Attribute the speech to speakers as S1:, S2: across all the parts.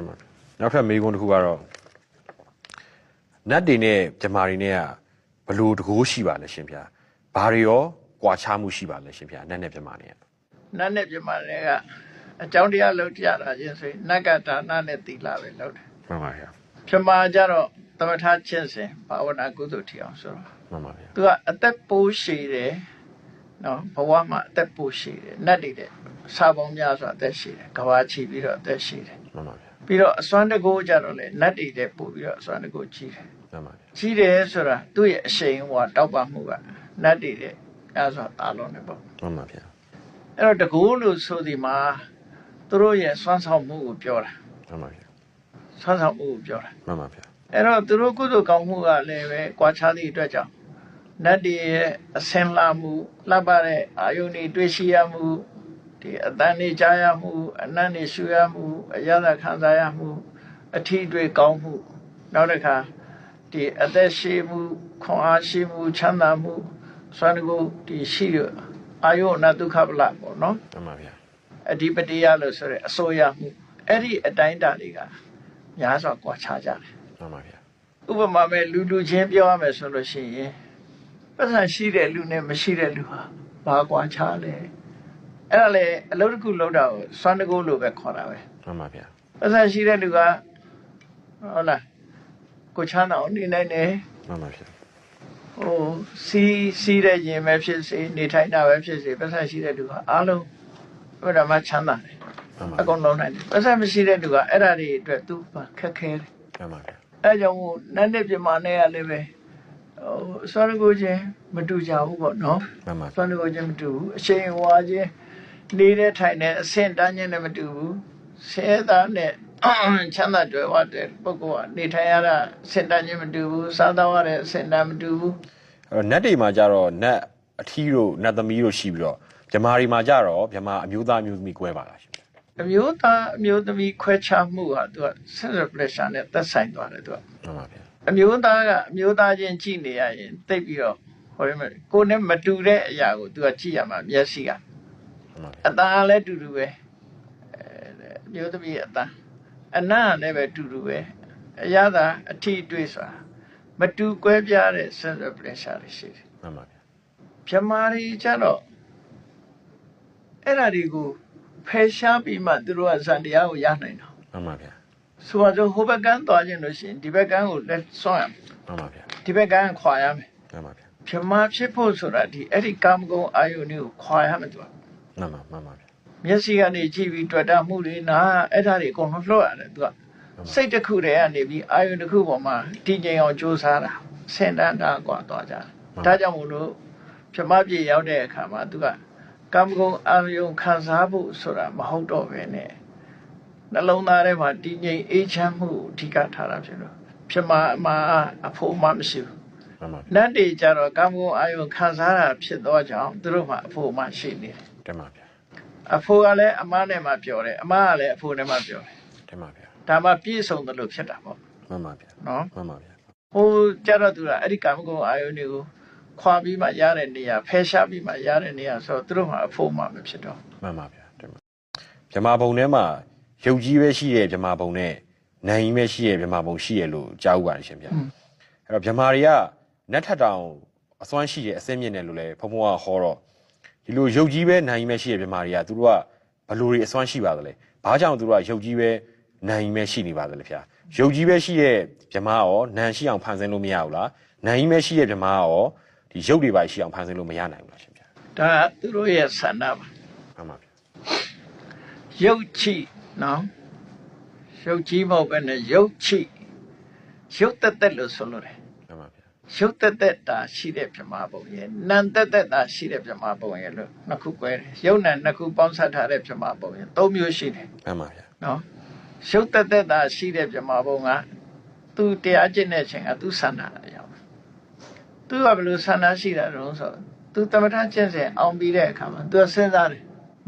S1: ဒီမှာနောက်ထပ်မေးခွန်းတစ်ခုကတော့နတ်တွေနဲ့ဂျမာတွေနဲ့ကဘလို့တကိုးရှိပါလဲရှင်ဗျာဘာတွေရောကွာခြားမှုရှိပါလဲရှင်ဗျာနတ်နဲ့ဂျမာနဲ့က
S2: နတ်နဲ့ပြမတွေကအကြောင်းတရားလုပ်ကြတာချင်းဆိုရင်နတ်ကဒါနနဲ့သီလပဲလုပ်တယ်
S1: မှန်ပါဗျာ
S2: ပြမကြတော့သမထချင်းစဉ်ဘာဝနာကုသိုလ်ထီအောင်ဆိုတော့
S1: မှန်ပါဗျာ
S2: သူကအသက်ပိုးရှည်တယ်နော်ဘဝမှာအသက်ပိုးရှည်တယ်နတ်တွေတဲ့စာပေါင်းများစွာအသက်ရှည်တယ်ကဘာချီပြီးတော့အသက်ရှည်တယ်
S1: မှန်ပါဗျာ
S2: ပြီးတော့အစွမ်းတကိုးကြတော့လေနတ်တွေတဲ့ပို့ပြီးတော့အစွမ်းတကိုးကြီးတယ်
S1: မှန်ပါဗျာ
S2: ကြီးတယ်ဆိုတာသူ့ရဲ့အရှိန်ဟိုတောက်ပမှုကနတ်တွေတဲ့အဲဆိုတာလုံးနေပေါ့
S1: မှန်ပါဗျာ
S2: အဲ့တော့တကူလို့ဆိုဒီမှာသူတို့ရဲ့စွမ်းဆောင်မှုကိုပြောတာ
S1: မှန်ပါဗျာ
S2: စွမ်းဆောင်မှုကိုပြောတာ
S1: မှန်ပါဗျာ
S2: အဲ့တော့သူတို့ကုသိုလ်ကောင်းမှုကလည်းပဲကြွားချသည့်အတွက်ကြောင့်နတ်တွေရဲ့အစင်လာမှုလှပတဲ့အာယုန်တွေတွေ့ရှိရမှု ဒီအတန်တွေကြားရမှုအနံ့တွေရှူရမှုအရသာခံစားရမှု အထီးတွေကောင်းမှု နောက်တစ်ခါဒီအသက်ရှိမှုခွန်အားရှိမှုချမ်းသာမှုစွမ်းကိုဒီရှိရအာယုန်အနဒုက္ခပလပေါ့နော်
S1: မှန်ပါဗျာ
S2: အဓိပတိယလို့ဆိုရဲအစိုးရမှုအဲ့ဒီအတိုင်းအတာတွေကများစွာကွာခြားကြတယ်
S1: မှန်ပါဗျာ
S2: ဥပမာမဲ့လူလူချင်းပြောရမယ်ဆိုလို့ရှိရင်ပတ်စံရှိတဲ့လူနဲ့မရှိတဲ့လူဟာဘာကွာခြားလဲ အဲ့ဒါလေအလုပ်တစ်ခုလုပ်တာကိုစွမ်းတကူလို့ပဲခေါ်တာပဲ
S1: မှန်ပါဗျာ
S2: ပတ်စံရှိတဲ့လူကဟုတ်လားကိုချမ်းသာအောင်နေနိုင်တယ်
S1: မှန်ပါဗျာ
S2: ဟိုစီးစီးတဲ့ရင်ပဲဖြစ်စေနေထိုင်တာပဲဖြစ်စေပတ်စံရှိတဲ့လူကအားလုံးဘယ်တော့မှချမ်းသာတယ်
S1: မှန်ပါ
S2: အကုန်လုံးနိုင်တယ်ပတ်စံမရှိတဲ့လူကအဲ့ဒါတွေအတွက်သူခက်ခဲတယ်
S1: မှန်ပါဗျာ
S2: အဲကြောင့်မို့နတ်နဲ့ပြမနဲ့ရလည်းပဲဟိုစောရကိုချင်းမတူကြဘူးပေါ့နော်
S1: မှန်ပါ
S2: စောရကိုချင်းမတူဘူးအချိန်ဝါချင်း နေတဲ့ထိုင်တဲ့အဆင့်တန်းချင်းလည်းမတူဘူးဆဲသားနဲ့ချမ်းသာကြွယ်ဝတဲ့ပုဂ္ဂိုလ်ကနေထိုင်ရတာအဆင့်တန်းချင်းမတူဘူးစားတော့ရတဲ့အဆင့်တန်းမတူဘူး
S1: အဲ့တော့နတ်တွေမှာကြတော့နတ်အထီးတို့နတ်သမီးတို့ရှိပြီးတော့ဂျမာတွေမှာကြတော့ဂျမာအမျိုးသားအမျိုးသမီးကွဲပါလားရှင်ဗျာ
S2: အမျိုးသားအမျိုးသမီးခွဲခြားမှုဟာသူက sense pleasure နဲ့သက်ဆိုင်သွားတယ်သူက
S1: မှန်ပါဗျာ
S2: အမျိုးသားကအမျိုးသားချင်းကြည့်နေရရင်တိတ်ပြီးတော့ဟိုရမယ်ကိုယ်နဲ့မတူတဲ့အရာကို तू ကကြည့်ရမှာမျက်စိက
S1: မှန်ပါဗျာ
S2: အတန်လည်းတူတူပဲအဲအမျိုးသမီးအတန်အနံ့လည်းပဲတူတူပဲအရသာအထီးတွေးဆိုတာမတူကွဲပြားတဲ့ sense of pleasure တွေရှိတယ်
S1: မှန်ပါဗျာ
S2: ပြမာတွေကြတော့အဲ့ဒါတွေကိုဖယ်ရှားပြီးမှသူတို့ကဇန်တရားကိုရနိုင်တာ
S1: မှန်ပါဗျာ
S2: ဆိုပါစို့ဟိုဘက်ကန်းသွားခြင်းလို့ရှိရင်ဒီဘက်ကန်းကိုလက်ဆွမ်းရမယ်
S1: မှန်ပါဗျာ
S2: ဒီဘက်ကန်းခွာရမယ်
S1: မှန်ပါဗျာ
S2: ပြမဖြစ်ဖို့ဆိုတာဒီအဲ့ဒီကာမဂုဏ်အာယုန်တွေကိုခွာရမယ်သူက
S1: မှန်ပါမှန်ပါဗျာ
S2: မျက်စိကနေကြည့်ပြီးတွေ့တာမှုတွေနာအဲ့ဒါတွေအကုန်လုံးလွှတ်ရတယ်သူကစိတ်တစ်ခုတည်းကနေပြီးအာယုန်တစ်ခုပေါ်မှာတည်ငြိမ်အောင်ကြိုးစားတာစင်တန်းတာกว่าသွားကြတယ်ဒါကြောင့်မို့လို့ပြမပြေရောက်တဲ့အခါမှာသူကကာမဂုဏ်အာယုန်ခံစားဖို့ဆိုတာမဟုတ်တော့ပဲနဲ့နှလုံးသားထဲမှာတည်ငြိမ်အေးချမ်းမှုကိုအဓိကထားတာဖြစ်လို့ပြမအမှာအဖို့မှမရှိဘူး
S1: မှန်ပါဗျာ
S2: နတ်တွေကြတော့ကာမဂုဏ်အာယုန်ခံစားတာဖြစ်သောကြောင့်သူတို့မှအဖို့မှရှိနေတယ်
S1: တင်ပါဗျာ
S2: အဖိုးကလည်းအမနဲ့မှပြောတယ်အမကလည်းအဖိုးနဲ့မှပြောတယ်
S1: တင်ပါဗျာ
S2: ဒါမှပြည့်စုံတယ်လို့ဖြစ်တာပေါ့
S1: မှန်ပါဗျာ
S2: နော်
S1: မှန်ပါဗျာ
S2: ဟိုကြတော့သူကအဲ့ဒီကာမဂုဏ်အာယုန်တွေကိုခွာပြီးမှရတဲ့နေရာဖယ်ရှားပြီးမှရတဲ့နေရာဆိုတော့သူတို့မှအဖိုးမှမဖြစ်တော့
S1: မှန်ပါဗျာတင်ပါဂျမာဘုံထဲမှာရုပ်ကြီးပဲရှိရဲ့ဂျမာဘုံနဲ့နိုင်ကြီးပဲရှိရဲ့ဂျမာဘုံရှိရဲ့လို့ကြားဥပါတယ်ရှင်ဗျာအဲ့တော့ဂျမာတွေကနတ်ထက်တောင်အစွမ်းရှိရဲ့အစင်းမြင့်တယ်လို့လည်းဘုံဘုံကဟောတော့ ဒီလိုရုပ်ကြီးပဲနိုင်ကြီးပဲရှိရဲ့ဂျမာတွေကသူတို့ကဘလို့တွေအစွမ်းရှိပါသလဲဘာကြောင့်သူတို့ကရုပ်ကြီးပဲနိုင်ကြီးပဲရှိနေပါသလဲဗျာရုပ်ကြီးပဲရှိရဲ့ဂျမာရောနန်ရှိအောင်ဖန်ဆင်းလို့မရဘူးလားနိုင်ကြီးပဲရှိရဲ့ဂျမာရောဒီရုပ်တွေပါရှိအောင်ဖန်ဆင်းလို့မရနိုင်ဘူးလားရှင်ဗျာ
S2: ဒါကသူတို့ရဲ့ဆန္ဒပါ
S1: မှန်ပါဗျာ
S2: ရုပ်ချိနော်ရုပ်ကြီးမဟုတ်ပဲနဲ့ရုပ်ချိရုပ်တက်တက်လို့ဆိုလို့တယ်
S1: မှန်ပါဗျာ
S2: ရုပ်တက်တက်တာရှိတဲ့ပြမဘုံရဲ့နံတက်တက်တာရှိတဲ့ပြမဘုံရဲ့လို့နှစ်ခု꿰တယ်ရုပ်နံနှစ်ခုပေါင်းစပ်ထားတဲ့ပြမဘုံရဲ့သုံးမျိုးရှိတယ်
S1: မှန်ပါဗျာ
S2: နော်ရုပ်တက်တက်တာရှိတဲ့ပြမဘုံကသူတရားကျင့်တဲ့အချိန်ကသူဆန္ဒအရောက်သူကဘယ်လိုဆန္ဒရှိတာတုံးဆိုတော့သူတမထကျင့်စဉ်အောင်ပြီးတဲ့အခါမှာသူကစဉ်းစားတယ်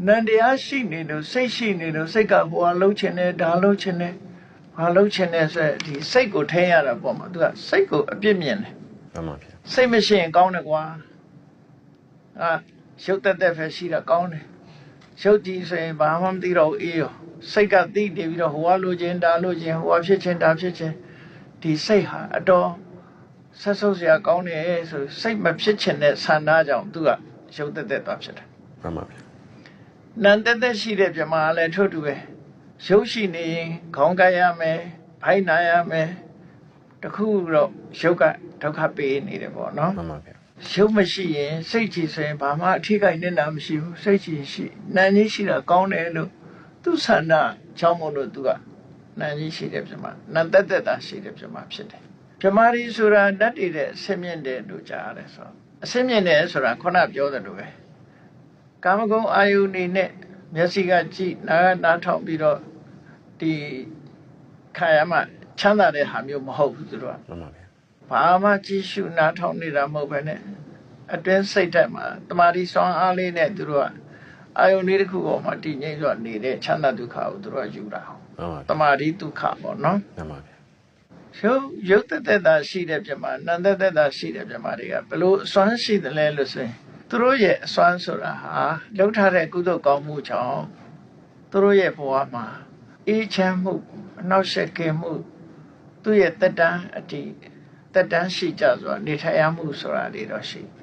S2: နန္တရားရှိနေလို့စိတ်ရှိနေလို့စိတ်ကဟိုဟာလှုပ်ချင်တယ်ဒါလှုပ်ချင်တယ်ဘာလှုပ်ချင်တယ်ဆိုရယ်ဒီစိတ်ကိုထိန်းရတာပေါ့မှာသူကစိတ်ကိုအပြစ်မြင်တယ်
S1: မှန်ပါဗျာ
S2: စိတ်မရှိရင်ကောင်းတယ်ကွာအာရုပ်တက်တက်ပဲရှိတာကောင်းတယ်ရုပ်ကြည့်ဆိုရင်ဘာမှမသိတော့ဘူးအေးရောစိတ်ကသိနေပြီးတော့ဟိုကလိုချင်ဒါလိုချင်ဟိုကဖြစ်ချင်ဒါဖြစ်ချင်ဒီစိတ်ဟာအတော်ဆက်ဆုပ်စရာကောင်းတယ်ဆိုစိတ်မဖြစ်ချင်တဲ့ဆန္ဒကြောင့်သူကရုပ်သက်သက်သွားဖြစ်တယ်
S1: မှန်ပါဗျာ
S2: နံတက်တက်ရှိတဲ့ပြမလည်းထို့တူပဲရုပ်ရှိနေရင်ခေါင်းကပ်ရမယ်ဘိုက်နာရမယ် တခုတော့ရုပ်ကဒုက္ခပေးနေတယ်ပေါ့နော်
S1: မှန်ပါဗျာ
S2: ရုပ်မရှိရင်စိတ်ကြည်ဆိုရင်ဘာမှအထိကိနေတာမရှိဘူးစိတ်ကြည်ရှိနာကြီးရှိတာကောင်းတယ်လို့သူဆန္ဒချောင်းမလို့သူကနာကြီးရှိတယ်ပြမနံတက်တက်တာရှိတယ်ပြမဖြစ်တယ်ပြမရီဆိုတာတတ်တည်တဲ့အစင်းမြင့်တယ်လို့ကြားရတယ်ဆိုတော့အစင်းမြင့်တယ်ဆိုတာခုနပြောတယ်လို့ပဲကာမဂုဏ်အာယုန်နေနဲ့မျက်စိကကြည့်နားကနားထောင်ပြီးတော့ဒီခံရမှ ချမ်းသာတဲ့ဟာမျိုးမဟုတ်ဘူးသူတို့က
S1: မှန်ပါဗျာ
S2: ဘာမှကြည့်ရှုနားထောင်နေတာမဟုတ်ပဲနဲ့အတွင်းစိတ်ဓာတ်မှာတမာတိစွမ်းအားလေးနဲ့သူတို့ကအာယုန်လေးတစ်ခုပေါ်မှာတည်ငြိမ်စွာနေတဲ့ချမ်းသာဒုက္ခကိုသူတို့ကယူတာဟုတ်
S1: မှန်ပါ
S2: တမာတိဒုက္ခပေါ့နော်
S1: မှန်ပါဗျာ
S2: ရုပ်ရုပ်သက်သက်သာရှိတဲ့ပြမနန္သက်သက်သာရှိတဲ့ပြမတွေကဘလို့အစွမ်းရှိတယ်လဲလို့ဆိုရင်သူတို့ရဲ့အစွမ်းဆိုတာဟာလှုပ်ထားတဲ့ကုသိုလ်ကောင်းမှုကြောင့်သူတို့ရဲ့ဘဝမှာအေးချမ်းမှုအနောက်ရှက်ကင်းမှု သူ့ရဲ့တက်တန်းအတ္တိတက်တန်းရှိကြဆိုတာနေထိုင်ရမှုဆိုတာတွေတော့ရှိတယ်